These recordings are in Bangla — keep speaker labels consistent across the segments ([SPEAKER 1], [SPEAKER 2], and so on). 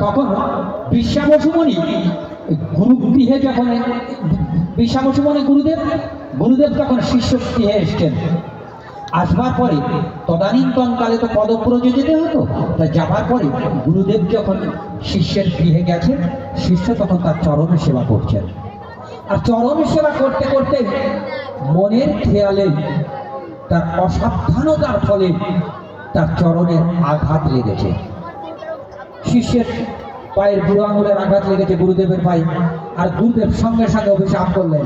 [SPEAKER 1] তখন বিশ্বাবসুমণি গুরু গৃহে যখন, বিশ্বাবসুমণি গুরুদেব গুরুদেব তখন শিষ্য গৃহে এসছেন। আসবার পরে তদানীন্তন কালে তো পদব্রজে যেতে হতো, তা যাবার পরে গুরুদেব যখন শিষ্যের গৃহে গেছেন, শিষ্য তখন তার চরণের সেবা করছেন। আর চরণ সেবা করতে করতে মনের খেয়ালে তার অসাবধানতার ফলে তার চরণের আঘাত লেগেছে। শিষ্যের পায়ের বুড়ো আঙুলের আঘাত লেগেছে গুরুদেবের পায়ে, আর গুরুদেব সঙ্গে সঙ্গে অভিশাপ করলেন,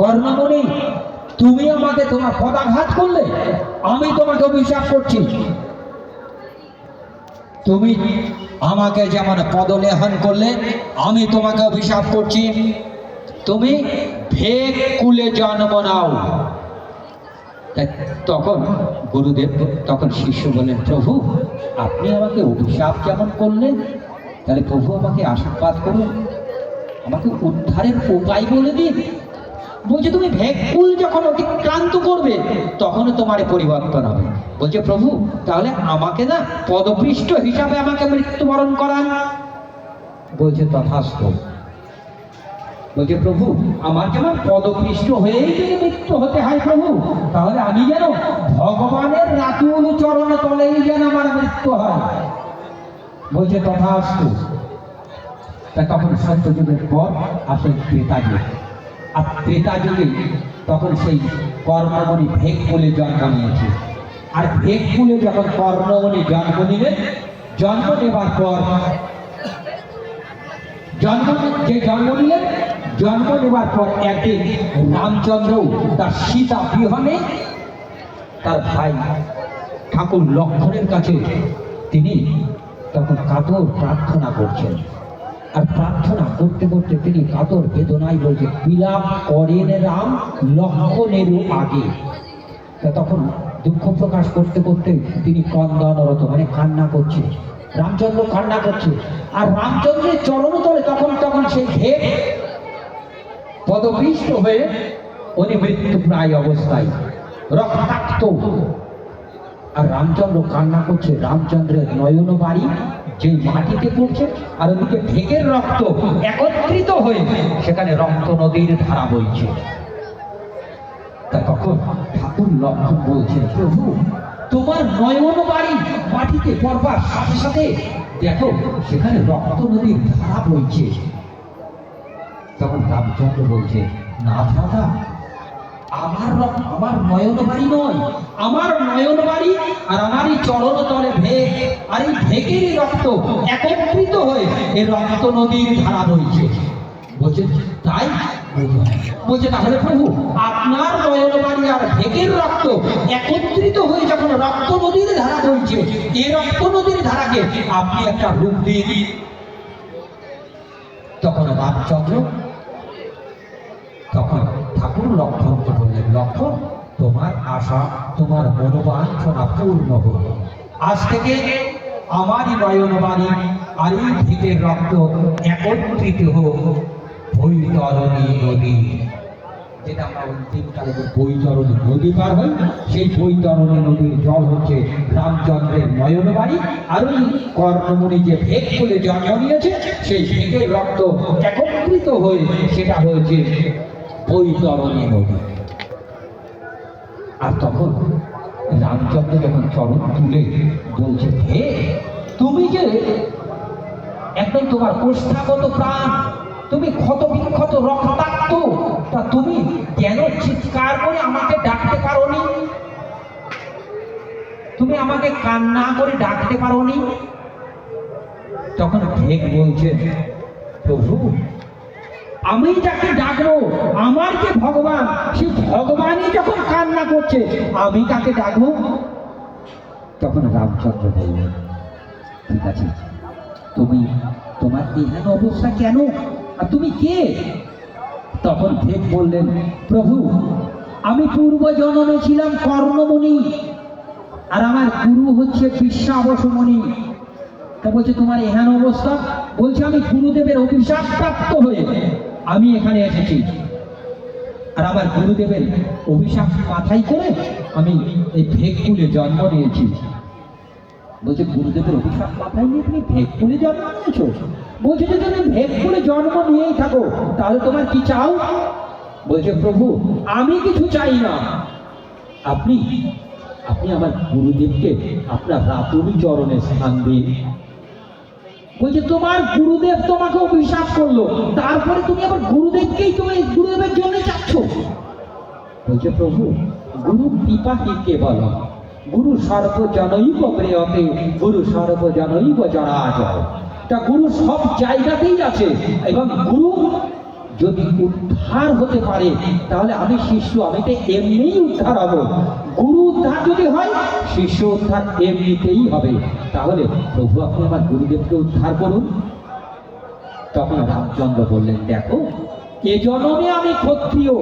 [SPEAKER 1] কর্ণমণি, তুমি আমাকে তোমার পদাঘাত করলে, আমি তোমাকে অভিশাপ করছি। তুমি আমাকে যেমন পদলেহন করলে, আমি তোমাকে অভিশাপ করছি। তুমি ভেক কুলে জন্ম নাও। তখন গুরুদেব, তখন শিষ্য বলেন প্রভু, আপনি আমাকে অভিশাপ যেমন করলেন, তাহলে প্রভু আমাকে আশীর্বাদ করুন। আমাকে উদ্ধারের উপায় বলে দিন। বলছে, তুমি ভেকুল যখন অতিক্রান্ত করবে তখন তোমার পরিবর্তন হবে। বলছে, প্রভু, তাহলে আমাকে না পদপৃষ্ট হিসাবে আমাকে মৃত্যুবরণ করান। বলছে তথাস্থ বলছে প্রভু, আমার যেমন পদপৃষ্ট হয়েই যদি মৃত্যু হতে হয় প্রভু, তাহলে আমি যেন ভগবানের রাতুল চরণ তলেই যেন আমার মৃত্যু হয়। বলছে, তথাস্তু। তা তখন সত্যযুগের পর আসে ত্রেতা যুগ। আর ত্রেতা যুগে তখন সেই কর্মমণি ভেগ বলে জন্ম নিয়েছে। আর ভেগ বলে যখন কর্মমণি জন্ম নিলেন, জন্ম নেবার পর জন্ম, যে জন্ম নিলেন, জন্ম নেবার পর একদিন রামচন্দ্র, তার সীতা বিহনে তার ভাই ঠাকুর লক্ষণের কাছে তিনি তখন কাতর প্রার্থনা করছেন। আর প্রার্থনা করতে করতে তিনি কাতর বেদনায় বলছে, বিলাপ করেন রাম লক্ষণেরও আগে। তখন দুঃখ প্রকাশ করতে করতে তিনি কন্দনরত মানে কান্না করছে। রামচন্দ্র কান্না করছে। আর রামচন্দ্রের চরণতলে তখন তখন সেই ভেদ পদপৃষ্ট হয়ে উনি মৃত্যু প্রায় অবস্থায় রক্তাক্ত। আর রামচন্দ্র কান্না করছে, রামচন্দ্রের নয়ন বাড়ি যে মাটিতে পড়ছে আর ওদিকে ঢেকের রক্ত একত্রিত হয়ে সেখানে রক্ত নদীর ধারা বইছে। তা তখন ঠাকুর লক্ষণ বলছেন, প্রভু তোমার নয়ন বাড়ি মাটিতে পড়বার সাথে সাথে, দেখো, সেখানে রক্ত নদীর ধারা বইছে। তখন রামচন্দ্র বলছে, না দাদা, আমার রক- আমার নয়ন বাড়ি নয়, আমার নয়ন বাড়ি আর আমার এই চরণ তলে ভেগ আর এই ভেগেরই রক্ত একত্রিত হয়ে এই রক্ত নদীর ধারা বইছে। বলছে, তাই? বলছে, তাহলে প্রভু, আপনার আর ভেগের রক্ত একত্রিত হয়ে যখন রক্ত নদীর ধারা রক্ত নদীর ধারাকে আপনি একটা রূপ দিয়ে দিন। তখন রামচন্দ্র তখন ঠাকুর লক্ষণকে বললেন, লক্ষণ, তোমার আশা, তোমার মনোবাঞ্ছনা পূর্ণ হোক আজ থেকে আমারই নয়নবাণী আর এই ভিতের রক্ত একত্রিত হোক বৈতরণী নদী, যেটা আমরা অন্তিমকালে যে বৈতরণী নদী পার হই সেই বৈতরণী নদীর জল হচ্ছে রামচন্দ্রের নয়নবাড়ি, আর ওই কর্ণমণি যে ভেগ বলে জন্ম নিয়েছে, সেই ভেগের রক্ত একত্রিত হয়ে সেটা হয়েছে বৈতরণী নদী। আর তখন রামচন্দ্র যখন চরণ তুলে বলছে, হে, তুমি যে একদম তোমার কোষ্ঠাগত প্রাণ তুমি ক্ষত বিক্ষত রক্তাক্ত, তা তুমি কেন চিৎকার করে আমাকে ডাকতে পারোনি? তুমি আমাকে কান্না করে ডাকতে পারোনি? তখন ভেগ বলছে, প্রভু, আমি যাকে ডাকবো, আমার যে ভগবান সেই ভগবানই যখন কান্না করছে, আমি তাকে ডাকবো? তখন রামচন্দ্র বললেন, ঠিক আছে, তুমি তোমার এহেন অবস্থা কেন আর তুমি কে? তখন ভেদ বললেন, প্রভু, আমি পূর্ব জন্মে ছিলাম কর্ণমণি, আর আমার গুরু হচ্ছে বিশ্বাবসমণি তা বলছে, তোমার এহেন অবস্থা? বলছে, আমি গুরুদেবের অভিশাপ প্রাপ্ত হয়ে আমি এখানে এসেছি। আর আমার গুরুদেবের অভিশাপ মাথায় করে আমি এই ভেগকুলে জন্ম নিয়েছি। বলছে, গুরুদেবের অভিশাপ মাথায় নিয়ে তুমি ভেগকুলে জন্ম নিয়েছো? বলছে যে তুমি ভেগকুলে জন্ম নিয়েই থাকো, তাহলে তোমার কি চাও? বলছে, প্রভু, আমি কিছু চাই না। আপনি আপনি আমার গুরুদেবকে আপনার রাতুরি চরণে স্থান দিন। বলছে, তোমার গুরুদেব তোমাকে অভিশাপ করল, তারপরে তুমি আবার গুরুদেবকেই তুমি গুরুদেবের জন্য চাচ্ছ? বলছে, প্রভু, গুরু কৃপা কে বল গুরু সর্বজনৈব প্রেয়তে, গুরু সর্বজনৈব জরাজয় তা গুরু সব জায়গাতেই আছে। এবং গুরু যদি উদ্ধার হতে পারে, তাহলে আমি শিষ্য আমি তো এমনিই উদ্ধার হব। গুরু উদ্ধার যদি হয় শিষ্য উদ্ধার এমনিতেই হবে। তাহলে প্রভু আপনি আমার গুরুদেবকে উদ্ধার করুন। তখন রামচন্দ্র বললেন, দেখো, এ জন্মে আমি ক্ষত্রিয়।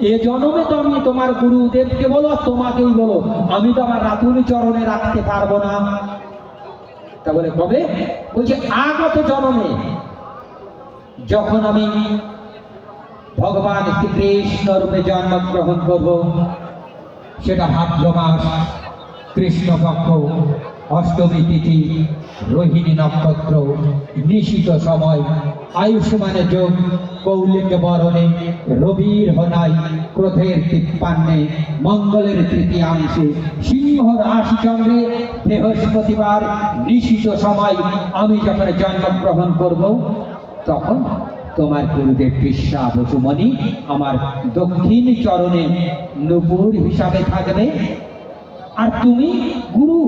[SPEAKER 1] এ জন্মে তো আমি তোমার গুরুদেবকে বলো তোমাকেই বলো। আমি তো আমার রাতুরি চরণে রাখতে পারব না। তা বলে কবে বলছে আগত জন্মে যখন আমি ভগবান শ্রীকৃষ্ণ রূপে জন্মগ্রহণ করব, সেটা ভাদ্র মাস, কৃষ্ণপক্ষ অষ্টমী তিথি, রোহিণী নক্ষত্র, নিশিত সময়, আয়ুষ্মানের যোগ, কৌলিক বরণে, রবির হনাই ক্রোধের তিপ্পান্নে, মঙ্গলের তৃতীয়াংশে সিংহ রাশি চন্দ্রে বৃহস্পতিবার নিশিত সময়, আমি যখন জন্মগ্রহণ করব, তখন তোমার গুরুদেব কৃষ্ণা বসুমণি আমার দক্ষিণ চরণে নুপুর হিসাবে থাকবে। আর তুমি গুরু,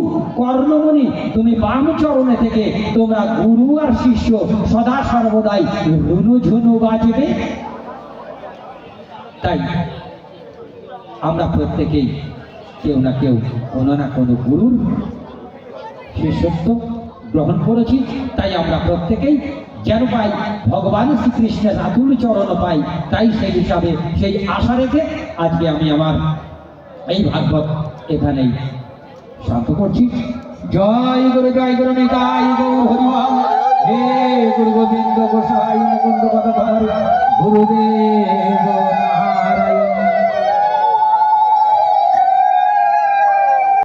[SPEAKER 1] কর্ণমণি, তুমি বাম চরণে থেকে তোমরা গুরু আর শিষ্য সদা সর্বদাই রুনু ঝুনু বাজবে। তাই আমরা প্রত্যেকেই কেউ না কেউ, কোনো না কোনো গুরুর শিষ্যত্ব গ্রহণ করেছি। তাই আমরা প্রত্যেকেই যেন পাই ভগবান শ্রীকৃষ্ণের আতুর চরণ পাই, তাই সেই হিসাবে সেই আশা রেখে আজকে আমি আমার এই ভাগবত এখানেই। শান্ত করছি। জয় গুরু জয় গুরু নিতাই গৌর হরিমাল হে গুরু গোবিন্দ গোসাই মুকুন্দ কথা গুরুদেব